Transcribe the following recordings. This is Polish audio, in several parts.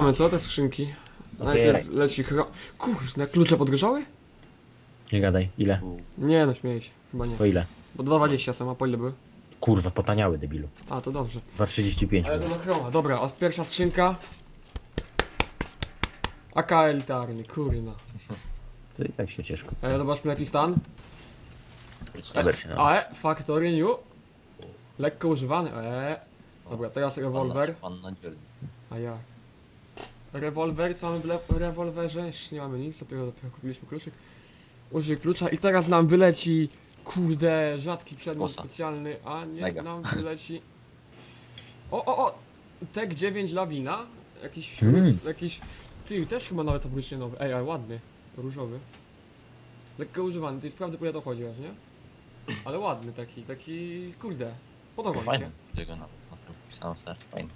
Mamy co te skrzynki? Najpierw leci chro... Kurde, klucze podgrzały? Nie gadaj, ile? Nie no, śmieję się. Chyba nie. Po ile? Bo 2,20 są, a po ile były? Kurwa, potaniały debilu. A, to dobrze. 2,35 Ale to na chroma. Dobra, a pierwsza skrzynka. AK elitarny, kurna. To i tak się ciężko. E, zobaczmy jaki stan. No. AE, Factory New. Lekko używany. E. Dobra, teraz rewolwer. Pan na. A ja. Rewolwer, co mamy w le- rewolwerze? Jeszcze nie mamy nic, dopiero, dopiero kupiliśmy kluczyk. Użyj klucza i teraz nam wyleci, kurde, rzadki przedmiot Osa. specjalny, a nie, Mega. nam wyleci... O, o, o! Tek 9 lawina, jakiś, Mm. jakiś, ty, też chyba nawet fabrycznie nowy, ej, ale ładny, różowy. Lekko używany, ty sprawdzę, po ile to chodzi aż, nie? Ale ładny taki, taki, kurde, podoba mi się. Fajny. Tego nawet na tym pisałem sobie. Fajny.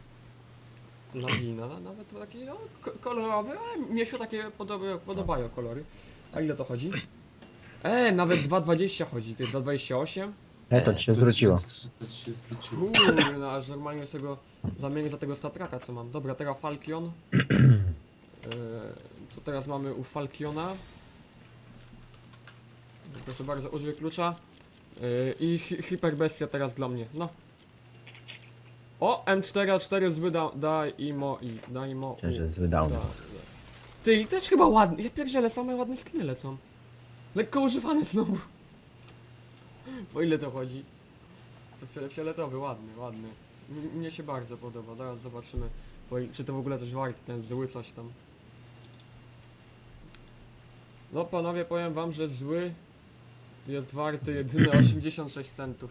Lawina, nawet to taki no, ko- kolorowy, ale mnie się takie podoba, podobają kolory. A ile to chodzi? E, nawet 2,20 chodzi, ty 2,28? E, to ci się zwróciło. To ci się zwróciło. Kurde, no aż normalnie sobie go zamienię za tego statraka co mam. Dobra, teraz Falkion. E, co teraz mamy u Falkiona? Proszę bardzo, użyję klucza. E, I hi hiperbestia teraz dla mnie, no. O, M4A4 zły da, daj imo i daj imo. Myślę, u. że. Da, da. Ty, i też chyba ładny. Ja pierdzielę, same ładne skiny lecą. Lekko używane znowu. Po ile to chodzi? To fiole- fioletowy, ładny, ładny. M- mnie się bardzo podoba. Zaraz zobaczymy, czy to w ogóle coś warte, ten zły coś tam. No panowie, powiem wam, że zły jest warty jedyne 86 centów.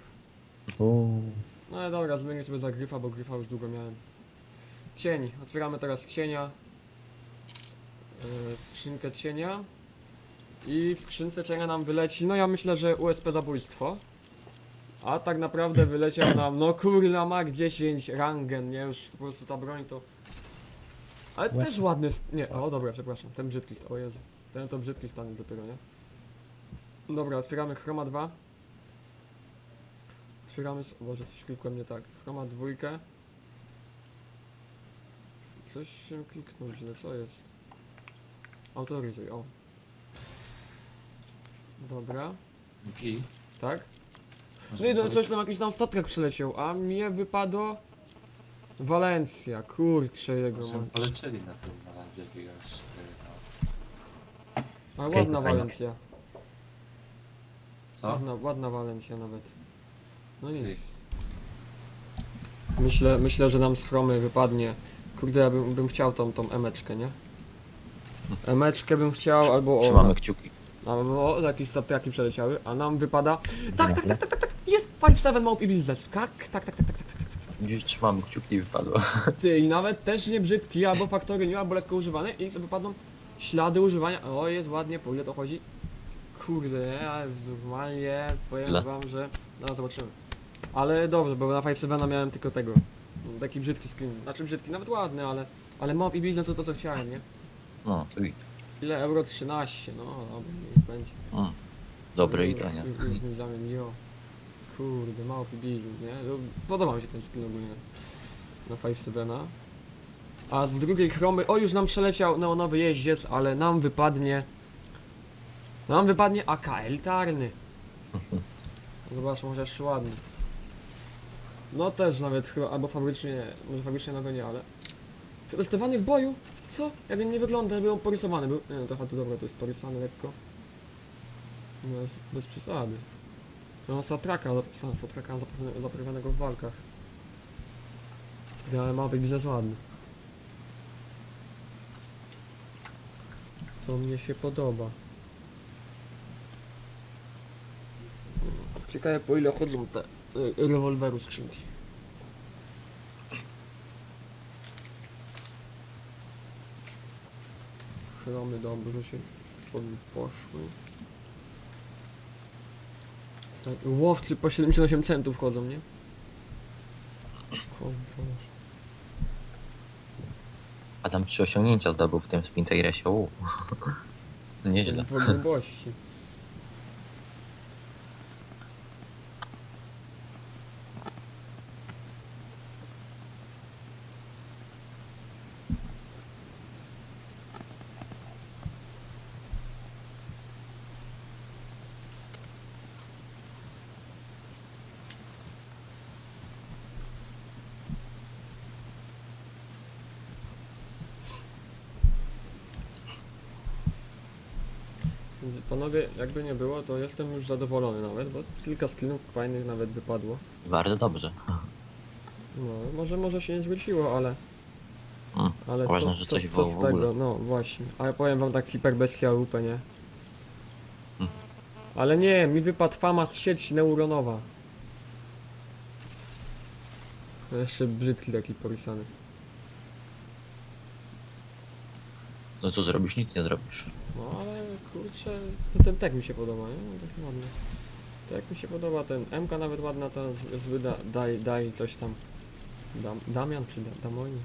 Uuu. No ale dobra, zmienię sobie za gryfa, bo gryfa już długo miałem. Cień. Otwieramy teraz cienia. Yy, skrzynkę cienia. I w skrzynce cienia nam wyleci, no ja myślę, że USP zabójstwo. A tak naprawdę wyleciał nam, no kurna Mark 10 Rangen, nie? Już po prostu ta broń to... Ale też ładny, nie, o dobra, przepraszam, ten brzydki stan, o Jezu. Ten to brzydki stan jest dopiero, nie? Dobra, otwieramy Chroma 2. Otwieramy, s- Boże, coś klikłem nie tak. Chroma dwójkę. Coś się kliknął źle, co jest? Autoryzuj, o. Dobra, Kij. tak? No i no, coś tam jakiś tam statek przyleciał, a mnie wypadło... Walencja, kurczę jego Może ma. polecieli na tym na jakiegoś... e, Ale Okej, ładna fajnie. Walencja. No. Co? Ładna, ładna Walencja nawet. No. Ty. Myślę, myślę, że nam z chromy wypadnie. Kurde, ja bym, bym chciał tą, tą emeczkę, nie? Emeczkę bym chciał, albo o, Trzymamy kciuki. albo o, jakieś statki przeleciały, a nam wypada... Tak, tak, tak, tak, tak, tak, jest 5-7 małp i biznes. Tak, tak, tak, tak, tak, tak, Gdzieś trzymamy kciuki i wypadło. Ty, i nawet też nie brzydki, albo faktory nie, albo lekko używany i sobie wypadną ślady używania. O, jest ładnie, po ile to chodzi? Kurde, ale normalnie powiem Ile? wam, że... No, zobaczymy. Ale dobrze, bo na 5-7 miałem tylko tego. Taki brzydki skin. Znaczy brzydki, nawet ładny, ale... Ale mob i biznes to to, co chciałem, nie? No, to i. Ile euro? 13, no dobra, niech będzie. Mm. Dobre i to, nie? Już- Już mi zamieniło. Kurde, mało biznes, nie? No, Podoba mi się ten skin ogólnie. Na 5-7. A z drugiej chromy, o już nam przeleciał neonowy jeździec, ale nam wypadnie... Nam wypadnie AK elitarny. Zobaczmy, chociaż jeszcze ładny. No też nawet chyba, albo fabrycznie, nie, może fabrycznie nowy nie, ale... Przetestowany w boju? Co? Jak on nie wygląda, był on porysowany był. Nie no, trochę tu dobra, to jest porysowany lekko. No, jest bez przesady. To mam satraka satraka zaprawionego- w walkach. Ale ma biznes ładny. To mnie się podoba. Ciekawe po ile chodzą te y, rewolweru skrzynki. Chromy dobrze się poszły. Tak, łowcy po 78 centów chodzą, nie? O Boże. Adam trzy osiągnięcia zdobył w tym Spintegresie. Uuu. Nieźle. Po grubości. Panowie, jakby nie było, to jestem już zadowolony nawet, bo kilka skinów fajnych nawet wypadło. Bardzo dobrze. No, może, może się nie zwróciło, ale... Mm, Ale ważne, co, że co, coś co było z w ogóle. tego, no właśnie. A ja powiem wam tak hiperbestia UP, nie? Mm. Ale nie, mi wypadł Famas sieć neuronowa. To Jeszcze brzydki taki porysany. No co zrobisz? Nic nie zrobisz. No ale kurczę, to ten tek mi się podoba, nie? No, taki ładny. Tak mi się podoba, ten MK nawet ładna, ta z- zły da, daj, daj coś tam. Dam, Damian czy da, Damoni?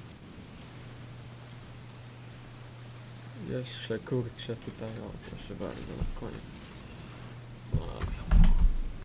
Jeszcze kurczę tutaj, o proszę bardzo, na koniec.